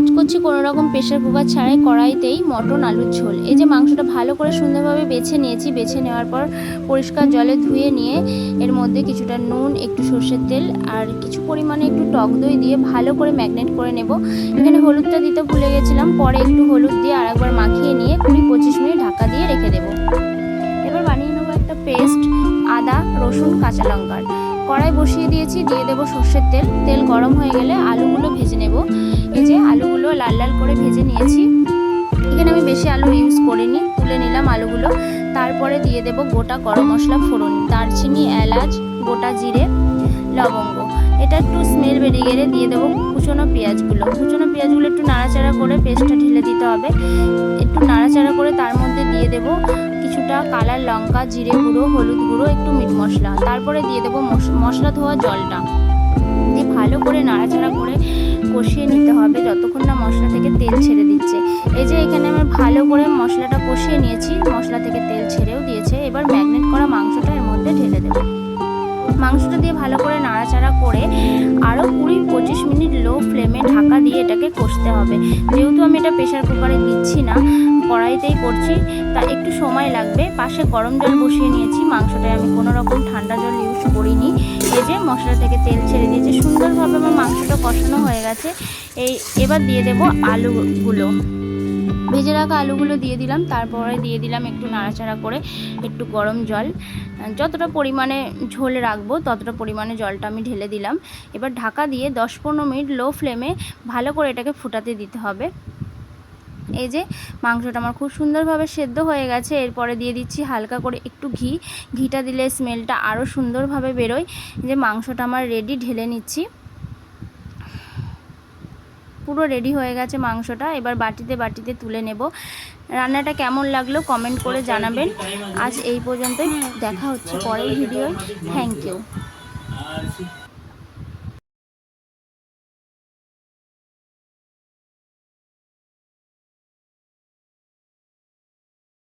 আজ করছি কোনো রকম প্রেশার কুকার ছাড়াই কড়াইতেই মটন, আলুর ঝোল। এই যে মাংসটা ভালো করে সুন্দরভাবে বেছে নিয়েছি, বেছে নেওয়ার পর পরিষ্কার জলে ধুয়ে নিয়ে এর মধ্যে কিছুটা নুন, একটু সর্ষের তেল আর কিছু পরিমাণে একটু টক দই দিয়ে ভালো করে ম্যাগনেট করে নেব। এখানে হলুদটা দিতে ভুলে গেছিলাম, পরে একটু হলুদ দিয়ে আর একবার মাখিয়ে নিয়ে কুড়ি পঁচিশ মিনিট ঢাকা দিয়ে রেখে দেবো। এবার বানিয়ে নেব একটা পেস্ট, আদা, রসুন, কাঁচা লঙ্কার। কড়াই বসিয়ে দিয়েছি, দিয়ে দেবো সর্ষের তেল। তেল গরম হয়ে গেলে আলুগুলো ভেজে নেব। এই যে আলুগুলো লাল লাল করে ভেজে নিয়েছি। এখানে আমি বেশি আলু ইউজ করিনি, তুলে নিলাম আলুগুলো। তারপরে দিয়ে দেব গোটা গরম মশলা ফোড়ন, দারচিনি, এলাচ, গোটা জিরে, লবঙ্গ। এটা একটু স্মেল বেরিয়ে গেলে দিয়ে দেবো কুচনো পেঁয়াজগুলো। কুচনো পেঁয়াজগুলো একটু নাড়াচাড়া করে পেস্টটা ঢেলে দিতে হবে। একটু নাড়াচাড়া করে তার মধ্যে দিয়ে দেবো কিছুটা কালার লঙ্কা, জিরে গুঁড়ো, হলুদ গুঁড়ো, একটু মিট মশলা। তারপরে দিয়ে দেবো মশ- মশলা ধোয়া জলটা। দিয়ে ভালো করে নাড়াচাড়া করে কষিয়ে নিতে হবে যতক্ষণ না মশলা থেকে তেল ছেড়ে দিচ্ছে। এই যে এখানে আমার ভালো করে মশলাটা কষিয়ে নিয়েছি, মশলা থেকে তেল ছেড়েও দিয়েছে। মাংসটা দিয়ে ভালো করে নাড়াচাড়া করে আরও কুড়ি পঁচিশ মিনিট লো ফ্লেমে ঢাকা দিয়ে এটাকে কষতে হবে। যেহেতু আমি এটা প্রেশার কুকারে দিচ্ছি না, কড়াইতেই করছি, তা একটু সময় লাগবে। পাশে গরম জল বসিয়ে নিয়েছি মাংসটায় আমি কোনো রকম ঠান্ডা জল ইউজ করিনি। এই যে মশলা থেকে তেল ছেড়ে দিয়েছে, সুন্দরভাবে আমার মাংসটা কষানো হয়ে গেছে। এই, এবার দিয়ে দেবো আলুগুলো। ভেজে রাখা আলুগুলো দিয়ে দিলাম, তারপরে দিয়ে দিলাম একটু নাড়াচাড়া করে একটু গরম জল। যতটা পরিমাণে ঝোল রাখব, ততটা পরিমাণে জলটা আমি ঢেলে দিলাম। এবার ঢাকা দিয়ে দশ পনেরো মিনিট লো ফ্লেমে ভালো করে এটাকে ফুটাতে দিতে হবে। এই যে মাংসটা আমার খুব সুন্দরভাবে সেদ্ধ হয়ে গেছে, এরপরে দিয়ে দিচ্ছি হালকা করে একটু ঘি। ঘিটা দিলে স্মেলটা আরও সুন্দরভাবে বেরোয়। যে মাংসটা আমার রেডি ঢেলে নিচ্ছি। পুরো রেডি হয়ে গেছে মাংসটা। এবার বাটিতে বাটিতে তুলে নেব। রান্নাটা কেমন লাগল কমেন্ট করে জানাবেন। আজ এই পর্যন্তই। দেখা হচ্ছে পরের ভিডিওয় থ্যাংক ইউ